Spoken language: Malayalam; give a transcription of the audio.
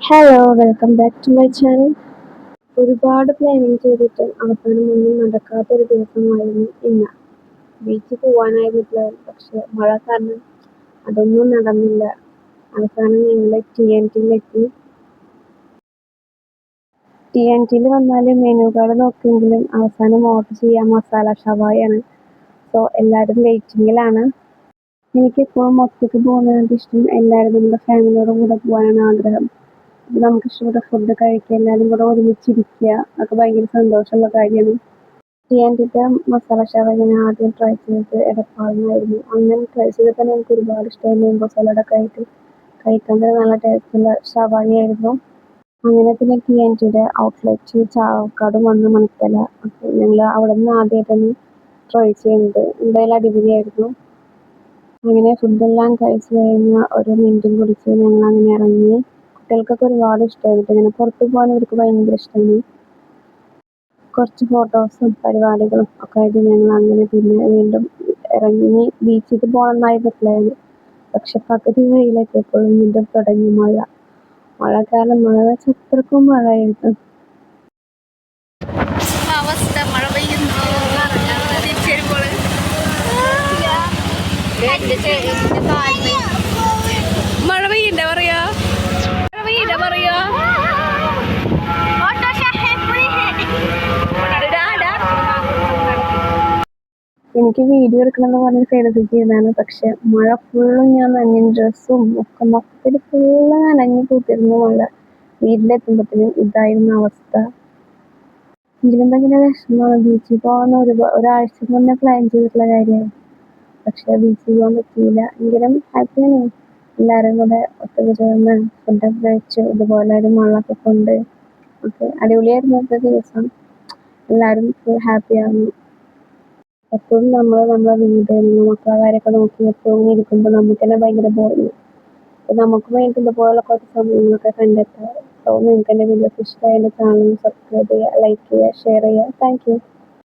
Hello welcome back to my channel ഒരുപാട് പ്ലാനിങ് ചെയ്തിട്ട് അവസാനം ഒന്നും നടക്കാത്ത ഒരു ദിവസമായിരുന്നു ഇന്ന്. ബീച്ചിൽ പോകാനായിരുന്നു പ്ലാൻ പക്ഷെ മഴ കാരണം അതൊന്നും നടന്നില്ല. അവസാനം ഞങ്ങൾ ടി എൻ ടിയിലെത്തി ടി എൻ ടിയിൽ വന്നാൽ മെനു കാർഡ് നോക്കിയെങ്കിലും അവസാനം ഓർഡർ ചെയ്യാൻ മസാല ഷവായാണ് സോ എല്ലാവരും വെയിറ്റിങ്ങിലാണ് എനിക്കിപ്പോൾ മൊത്തത്തിൽ പോകുന്നതിനോട് ഇഷ്ടം. എല്ലാവരും നമ്മുടെ ഫാമിലിയോടും കൂടെ പോകാനാണ് ആഗ്രഹം. നമുക്ക് ഇഷ്ടപ്പെട്ട ഫുഡ് കഴിക്കുക എല്ലാവരും കൂടെ ഒരുമിച്ചിരിക്കുക. അതൊക്കെ ഭയങ്കര സന്തോഷമുള്ള കാര്യമാണ്. ടിയാന്റിന്റെ മസാല ഷവ ഞാൻ ആദ്യം ട്രൈ ചെയ്തത് എടപ്പാളിനായിരുന്നു. അങ്ങനെ ട്രൈ ചെയ്തപ്പോൾ തന്നെ എനിക്ക് ഒരുപാട് ഇഷ്ടമായി. മാംഗോ സലാഡൊക്കെ ആയിട്ട് കഴിക്കാൻ തന്നെ നല്ല ടേസ്റ്റുള്ള ഷവായി ആയിരുന്നു. അങ്ങനെ പിന്നെ ടി എൻ ടിയുടെ ഔട്ട്ലെറ്റ് ചാവക്കാട് വന്ന് മണിത്തല അപ്പോൾ ഞങ്ങൾ അവിടെ നിന്ന് ആദ്യമായിട്ടാണ് ട്രൈ ചെയ്യുന്നത്. എന്തായാലും അടിപൊളിയായിരുന്നു. അങ്ങനെ ഫുഡെല്ലാം കഴിച്ച് കഴിഞ്ഞ് ഒരു മിനിറ്റും കുടിച്ച് ഞങ്ങൾ അങ്ങനെ ഇറങ്ങി. കുട്ടികൾക്കൊക്കെ ഒരുപാട് ഇഷ്ടമായിട്ട് ഇങ്ങനെ പുറത്ത് പോകാൻ അവർക്ക് ഭയങ്കര ഇഷ്ടമാണ് കുറച്ച് ഫോട്ടോസും പരിപാടികളും ഒക്കെ ആയിട്ട് ഞങ്ങൾ അങ്ങനെ പിന്നെ വീണ്ടും ഇറങ്ങി. ബീച്ചിൽ പോകണമെന്നായിരുന്നു പ്ലാൻ പക്ഷെ പകുതി വഴിയിലെത്തിയപ്പോഴും വീണ്ടും തുടങ്ങി മഴ. മഴക്കാലം മഴ വെച്ചാൽ അത്രക്കും മഴയായിരുന്നു. അവസ്ഥ മഴ പെയ്യുന്നു. എനിക്ക് വീഡിയോ എടുക്കണമെന്ന് പറഞ്ഞ് സൈഡത്തേക്ക് ചെയ്താണ് പക്ഷെ മഴ ഫുള്ളും ഞാൻ നനഞ്ഞ ഡ്രസ്സും ഒക്കെ മൊത്തത്തിൽ ഫുള്ള് നനഞ്ഞു കൂട്ടിയിരുന്നു മഴ. വീട്ടിലെത്തുമ്പോഴത്തേനും ഇതായിരുന്നു അവസ്ഥ. എങ്കിലും ഭയങ്കര വിഷമമാണ് ബീച്ചിൽ പോകാൻ ഒരു ഒരാഴ്ച മുന്നേ പ്ലാൻ ചെയ്തിട്ടുള്ള കാര്യമാണ്. പക്ഷെ ബീച്ചിൽ പോകാൻ പറ്റിയില്ല. എങ്കിലും ഹാപ്പിയാണ് എല്ലാവരും കൂടെ ഒത്തുക ചേർന്ന് ഫുഡൊക്കെ കഴിച്ചു ഇതുപോലെ ഒരു മഴൊക്കെ കൊണ്ട് ഒക്കെ അടിപൊളിയായിരുന്നു ദിവസം. എല്ലാവരും ഫുൾ ഹാപ്പിയായിരുന്നു എപ്പോഴും നമ്മൾ നമ്മളെ വീട് മക്കളെ നോക്കി എപ്പോഴും ഇരിക്കുമ്പോൾ നമുക്ക് തന്നെ ഭയങ്കര ബോറിങ് നമുക്ക് വേണ്ടി ഇതുപോലെ കുറച്ച് സമയങ്ങളൊക്കെ കണ്ടെത്താം സോ നിങ്ങൾക്ക് എന്റെ വീഡിയോസ് ഇഷ്ടമായാലും ചാനൽ സബ്സ്ക്രൈബ് ചെയ്യുക ലൈക്ക് ചെയ്യുക ഷെയർ ചെയ്യുക. Thank you